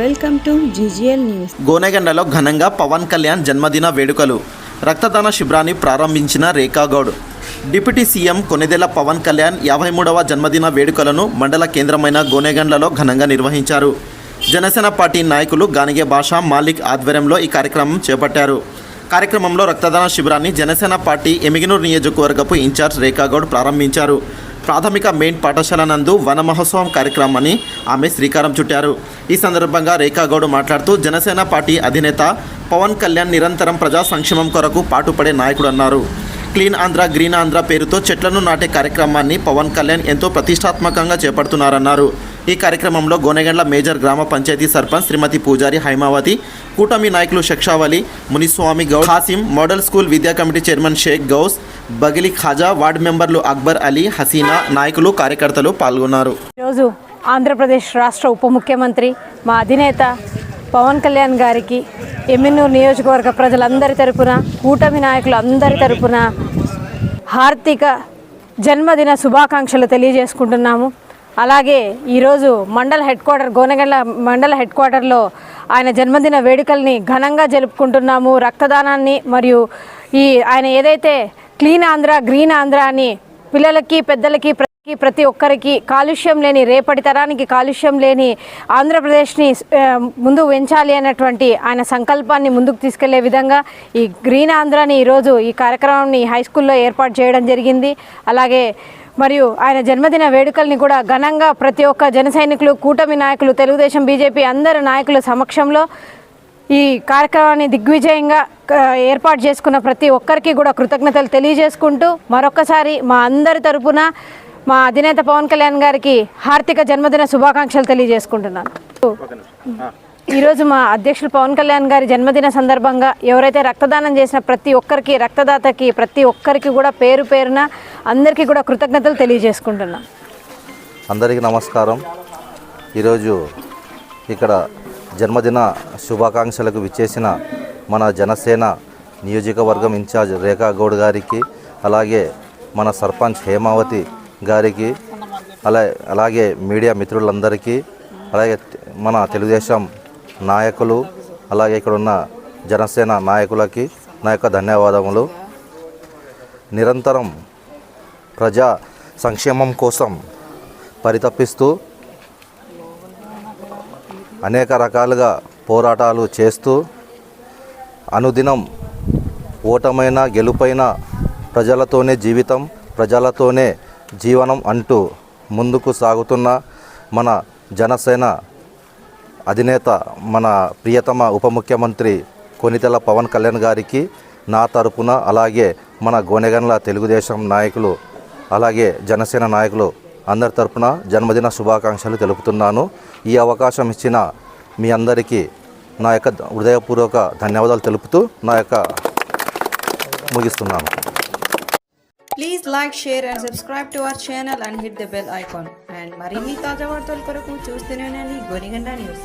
Welcome to GGL news. గోనెగండలో ఘనంగా పవన్ కళ్యాణ్ జన్మదిన వేడుకలు. రక్తదాన శిబిరాన్ని ప్రారంభించిన రేఖాగౌడ్ డిప్యూటీ సీఎం కొనిదెల పవన్ కళ్యాణ్ యాభై మూడవ జన్మదిన వేడుకలను మండల కేంద్రమైన గోనెగండ్లలో ఘనంగా నిర్వహించారు. జనసేన పార్టీ నాయకులు గానిగే భాష మాలిక్ ఆధ్వర్యంలో ఈ కార్యక్రమం చేపట్టారు. కార్యక్రమంలో రక్తదాన శిబిరాన్ని జనసేన పార్టీ ఎమిగినూరు నియోజకవర్గపు ఇన్ఛార్జ్ రేఖాగౌడ్ ప్రారంభించారు. ప్రాథమిక మెయిన్ పాఠశాల నందు వన మహోత్సవం కార్యక్రమాన్ని ఆమె శ్రీకారం చుట్టారు. ఈ సందర్భంగా రేఖాగౌడ్ మాట్లాడుతూ జనసేన పార్టీ అధినేత పవన్ కళ్యాణ్ నిరంతరం ప్రజా సంక్షేమం కొరకు పాటుపడే నాయకుడు అన్నారు. క్లీన్ ఆంధ్ర గ్రీన్ ఆంధ్ర పేరుతో చెట్లను నాటే కార్యక్రమాన్ని పవన్ కళ్యాణ్ ఎంతో ప్రతిష్టాత్మకంగా చేపడుతున్నారన్నారు. ఈ కార్యక్రమంలో గోనెగండ్ల మేజర్ గ్రామ పంచాయతీ సర్పంచ్ శ్రీమతి పూజారి హైమావతి కూటమి నాయకులు శక్షావలి మునిస్వామి గౌడ్ హాసిం మోడల్ స్కూల్ విద్యా committee chairman Sheikh Gous Bagili Khaja ward మెంబర్లు అక్బర్ అలీ హసీనా నాయకులు కార్యకర్తలు పాల్గొన్నారు. ఈరోజు ఆంధ్రప్రదేశ్ రాష్ట్ర ఉప ముఖ్యమంత్రి మా అధినేత పవన్ కళ్యాణ్ గారికి ఎమ్మెన్నూరు నియోజకవర్గ ప్రజలందరి తరపున కూటమి నాయకులు అందరి తరపున హార్దిక జన్మదిన శుభాకాంక్షలు తెలియజేసుకుంటున్నాము. అలాగే ఈరోజు మండల హెడ్ క్వార్టర్ గోనగండ్ల మండల హెడ్ క్వార్టర్లో ఆయన జన్మదిన వేడుకల్ని ఘనంగా జరుపుకుంటున్నాము. రక్తదానాన్ని మరియు ఈ ఆయన ఏదైతే క్లీన్ ఆంధ్ర గ్రీన్ ఆంధ్ర అని పిల్లలకి పెద్దలకి ప్రతి ఒక్కరికి కాలుష్యం లేని రేపటి తరానికి కాలుష్యం లేని ఆంధ్రప్రదేశ్ని ముందు పెంచాలి అన్నటువంటి ఆయన సంకల్పాన్ని ముందుకు తీసుకెళ్ళే విధంగా ఈ గ్రీన్ ఆంధ్రాని ఈరోజు ఈ కార్యక్రమాన్ని హై స్కూల్లో ఏర్పాటు చేయడం జరిగింది. అలాగే మరియు ఆయన జన్మదిన వేడుకల్ని కూడా ఘనంగా ప్రతి ఒక్క జన సైనికులు కూటమి నాయకులు తెలుగుదేశం బీజేపీ అందరు నాయకుల సమక్షంలో ఈ కార్యక్రమాన్ని దిగ్విజయంగా ఏర్పాటు చేసుకున్న ప్రతి ఒక్కరికి కూడా కృతజ్ఞతలు తెలియజేసుకుంటూ మరొకసారి మా అందరి తరపున మా అధినేత పవన్ కళ్యాణ్ గారికి హార్దిక జన్మదిన శుభాకాంక్షలు తెలియజేసుకుంటున్నాను. ఈరోజు మా అధ్యక్షులు పవన్ కళ్యాణ్ గారి జన్మదిన సందర్భంగా ఎవరైతే రక్తదానం చేసిన ప్రతి ఒక్కరికి రక్తదాతకి ప్రతి ఒక్కరికి కూడా పేరు పేరున అందరికీ కూడా కృతజ్ఞతలు తెలియజేసుకుంటున్నాను అందరికీ నమస్కారం. ఈరోజు ఇక్కడ జన్మదిన శుభాకాంక్షలకు విచ్చేసిన మన జనసేన నియోజకవర్గం ఇన్ఛార్జ్ రేఖా గౌడ్ గారికి అలాగే మన సర్పంచ్ హేమావతి గారికి అలా అలాగే మీడియా మిత్రులందరికీ అలాగే మన తెలుగుదేశం నాయకులు అలాగే ఇక్కడ ఉన్న జనసేన నాయకులకి నా యొక్క ధన్యవాదములు. నిరంతరం ప్రజా సంక్షేమం కోసం పరితపిస్తూ అనేక రకాలుగా పోరాటాలు చేస్తూ అనుదినం ఓటమైన గెలుపైన ప్రజలతోనే జీవితం ప్రజలతోనే జీవనం అంటూ ముందుకు సాగుతున్న మన జనసేన అధినేత మన ప్రియతమ ఉప ముఖ్యమంత్రి కొనితెల పవన్ కళ్యాణ్ గారికి నా తరపున అలాగే మన గోనెగన్ల తెలుగుదేశం నాయకులు అలాగే జనసేన నాయకులు అందరి తరపున జన్మదిన శుభాకాంక్షలు తెలుపుతున్నాను. ఈ అవకాశం ఇచ్చిన మీ అందరికీ నా యొక్క హృదయపూర్వక ధన్యవాదాలు తెలుపుతూ నా యొక్క ముగిస్తున్నాను. Please like share and subscribe to our channel and hit the bell icon and మరిన్ని తాజా వార్తల కొరకు చూస్తూనే ఉండండి. గోనిగండ న్యూస్.